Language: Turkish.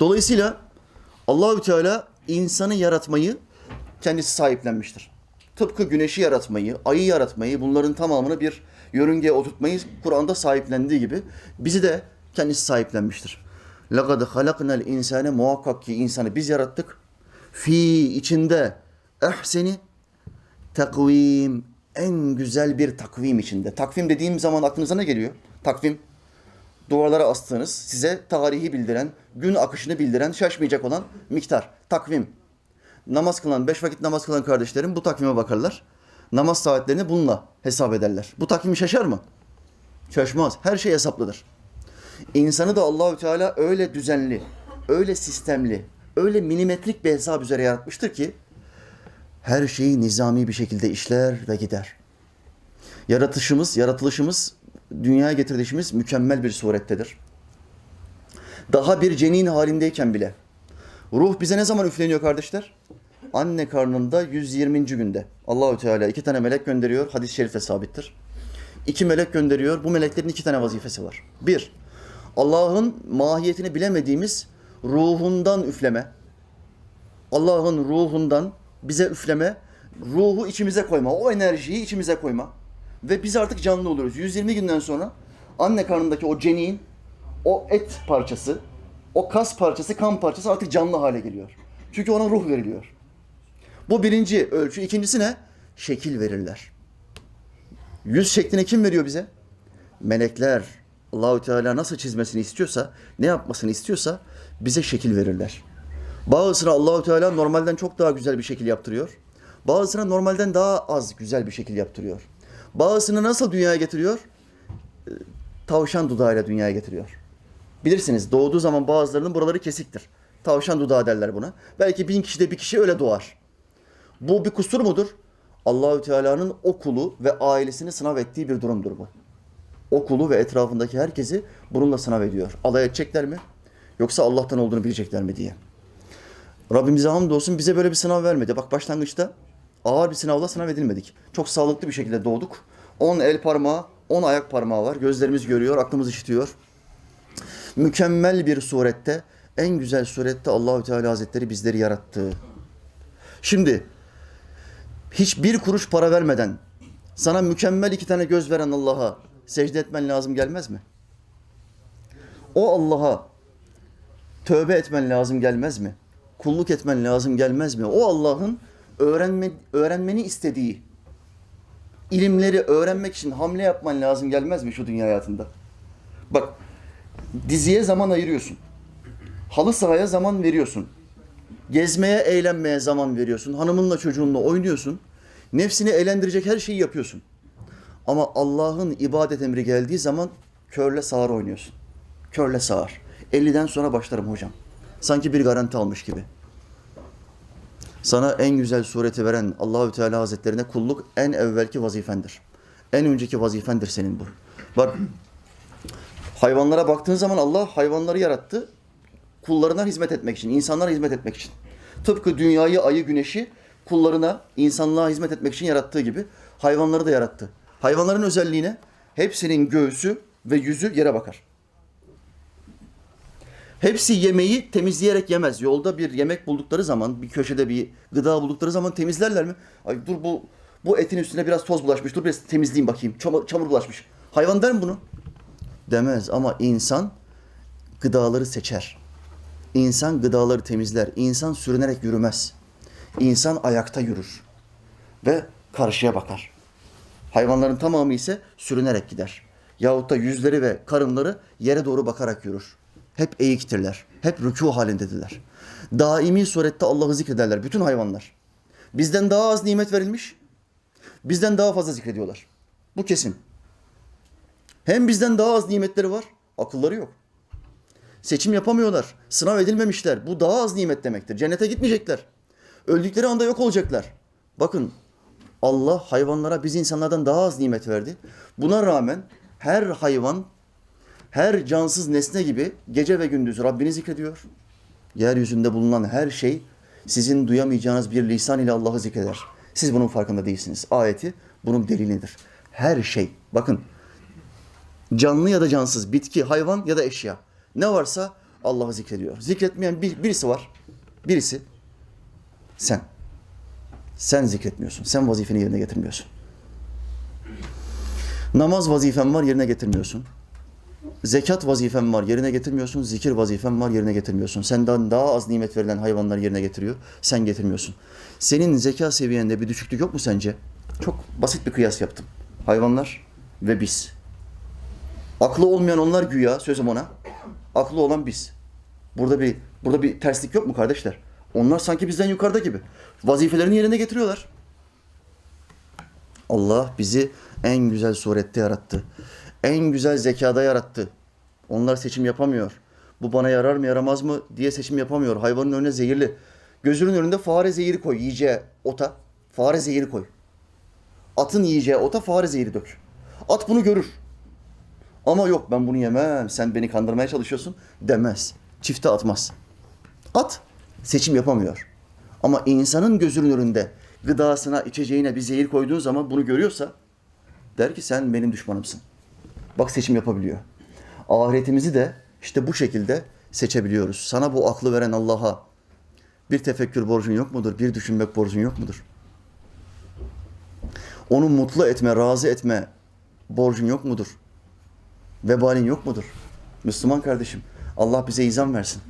Dolayısıyla Allahü Teala insanı yaratmayı kendisi sahiplenmiştir. Tıpkı güneşi yaratmayı, ayı yaratmayı, bunların tamamını bir yörüngeye oturtmayı Kur'an'da sahiplendiği gibi bizi de kendisi sahiplenmiştir. لَقَدْ خَلَقْنَا الْاِنْسَانَ Muhakkak ki insanı biz yarattık. Fi içinde ehseni takvim en güzel bir takvim içinde. Takvim dediğim zaman aklınıza ne geliyor? Takvim duvarlara astığınız, size tarihi bildiren, gün akışını bildiren, şaşmayacak olan miktar. Takvim. Namaz kılan, beş vakit namaz kılan kardeşlerim bu takvime bakarlar. Namaz saatlerini bununla hesap ederler. Bu takvim şaşar mı? Şaşmaz. Her şey hesaplıdır. İnsanı da Allahü Teala öyle düzenli, öyle sistemli, öyle milimetrik bir hesap üzere yaratmıştır ki her şeyi nizami bir şekilde işler ve gider. Yaratışımız, yaratılışımız, dünyaya getirilişimiz mükemmel bir surettedir. Daha bir cenin halindeyken bile. Ruh bize ne zaman üfleniyor kardeşler? Anne karnında 120. günde. Allahü Teala iki tane melek gönderiyor. Hadis-i şerifte sabittir. İki melek gönderiyor. Bu meleklerin iki tane vazifesi var. Bir, Allah'ın mahiyetini bilemediğimiz ruhundan üfleme. Allah'ın ruhundan bize üfleme, ruhu içimize koyma, o enerjiyi içimize koyma. Ve biz artık canlı oluyoruz. 120 günden sonra anne karnındaki o cenin, o et parçası, o kas parçası, kan parçası artık canlı hale geliyor. Çünkü ona ruh veriliyor. Bu birinci ölçü. İkincisi ne? Şekil verirler. Yüz şeklini kim veriyor bize? Melekler. Allahü Teala nasıl çizmesini istiyorsa, ne yapmasını istiyorsa bize şekil verirler. Bazısına Allahü Teala normalden çok daha güzel bir şekil yaptırıyor. Bazısına normalden daha az güzel bir şekil yaptırıyor. Bazısını nasıl dünyaya getiriyor? Ee, Tavşan dudağıyla dünyaya getiriyor. Bilirsiniz doğduğu zaman bazılarının buraları kesiktir. Tavşan dudağı derler buna. Belki bin kişide bir kişi öyle doğar. Bu bir kusur mudur? Allahü Teala'nın o kulu ve ailesini sınav ettiği bir durumdur bu. O kulu ve etrafındaki herkesi bununla sınav ediyor. Alay edecekler mi? Yoksa Allah'tan olduğunu bilecekler mi diye. Rabbimize hamdolsun bize böyle bir sınav vermedi. Bak başlangıçta ağır bir sınavla sınav edilmedik. Çok sağlıklı bir şekilde doğduk. 10 el parmağı, 10 ayak parmağı var. Gözlerimiz görüyor, aklımız işitiyor. Mükemmel bir surette, en güzel surette Allahü Teala Hazretleri bizleri yarattı. Şimdi hiçbir kuruş para vermeden sana mükemmel iki tane göz veren Allah'a secde etmen lazım gelmez mi? O Allah'a tövbe etmen lazım gelmez mi? Kulluk etmen lazım gelmez mi? O Allah'ın öğrenme, öğrenmeni istediği ilimleri öğrenmek için hamle yapman lazım gelmez mi şu dünya hayatında? Bak diziye zaman ayırıyorsun. Halı sahaya zaman veriyorsun. Gezmeye, eğlenmeye zaman veriyorsun. Hanımınla çocuğunla oynuyorsun. Nefsini eğlendirecek her şeyi yapıyorsun. Ama Allah'ın ibadet emri geldiği zaman körle sağır oynuyorsun. Körle sağır. 50'den sonra başlarım hocam. Sanki bir garanti almış gibi. Sana en güzel sureti veren Allahü Teala Hazretlerine kulluk en evvelki vazifendir. En önceki vazifendir senin bu. Bak hayvanlara baktığın zaman Allah hayvanları yarattı. Kullarına hizmet etmek için, insanlara hizmet etmek için. Tıpkı dünyayı, ayı, güneşi kullarına, insanlığa hizmet etmek için yarattığı gibi hayvanları da yarattı. Hayvanların özelliğine hepsinin göğsü ve yüzü yere bakar. Hepsi yemeği temizleyerek yemez. Yolda bir yemek buldukları zaman, bir köşede bir gıda buldukları zaman temizlerler mi? Ay dur bu bu etin üstüne biraz toz bulaşmış. Dur biraz temizleyeyim bakayım. Çamur, çamur bulaşmış. Hayvan der mi bunu? Demez ama insan gıdaları seçer. İnsan gıdaları temizler. İnsan sürünerek yürümez. İnsan ayakta yürür ve karşıya bakar. Hayvanların tamamı ise sürünerek gider. Yahut da yüzleri ve karınları yere doğru bakarak yürür. Hep eğiktirler. Hep rükû halindedirler. Daimi surette Allah'ı zikrederler bütün hayvanlar. Bizden daha az nimet verilmiş, bizden daha fazla zikrediyorlar. Bu kesin. Hem bizden daha az nimetleri var, akılları yok. Seçim yapamıyorlar, sınav edilmemişler. Bu daha az nimet demektir. Cennete gitmeyecekler. Öldükleri anda yok olacaklar. Bakın Allah hayvanlara biz insanlardan daha az nimet verdi. Buna rağmen her hayvan, her cansız nesne gibi gece ve gündüz Rabbini zikrediyor. Yeryüzünde bulunan her şey sizin duyamayacağınız bir lisan ile Allah'ı zikreder. Siz bunun farkında değilsiniz. Ayeti bunun delilidir. Her şey, bakın canlı ya da cansız, bitki, hayvan ya da eşya. Ne varsa Allah'ı zikrediyor. Zikretmeyen bir, birisi var. Birisi sen. Sen zikretmiyorsun. Sen vazifeni yerine getirmiyorsun. Namaz vazifen var yerine getirmiyorsun. Zekat vazifen var yerine getirmiyorsun. Zikir vazifen var yerine getirmiyorsun. Senden daha az nimet verilen hayvanlar yerine getiriyor. Sen getirmiyorsun. Senin zeka seviyende bir düşüklük yok mu sence? Çok basit bir kıyas yaptım. Hayvanlar ve biz. Aklı olmayan onlar güya sözüm ona. Aklı olan biz. Burada bir burada bir terslik yok mu kardeşler? Onlar sanki bizden yukarıda gibi. Vazifelerini yerine getiriyorlar. Allah bizi en güzel surette yarattı. En güzel zekada yarattı. Onlar seçim yapamıyor. Bu bana yarar mı yaramaz mı diye seçim yapamıyor. Hayvanın önüne zehirli. Gözünün önünde fare zehiri koy yiyeceği ota. Fare zehiri koy. Atın yiyeceği ota fare zehri dök. At bunu görür. Ama yok ben bunu yemem. Sen beni kandırmaya çalışıyorsun demez. Çifte atmaz. At seçim yapamıyor. Ama insanın gözünün önünde gıdasına, içeceğine bir zehir koyduğun zaman bunu görüyorsa der ki sen benim düşmanımsın. Bak seçim yapabiliyor. Ahiretimizi de işte bu şekilde seçebiliyoruz. Sana bu aklı veren Allah'a bir tefekkür borcun yok mudur? Bir düşünmek borcun yok mudur? Onu mutlu etme, razı etme borcun yok mudur? Vebalin yok mudur? Müslüman kardeşim, Allah bize izan versin.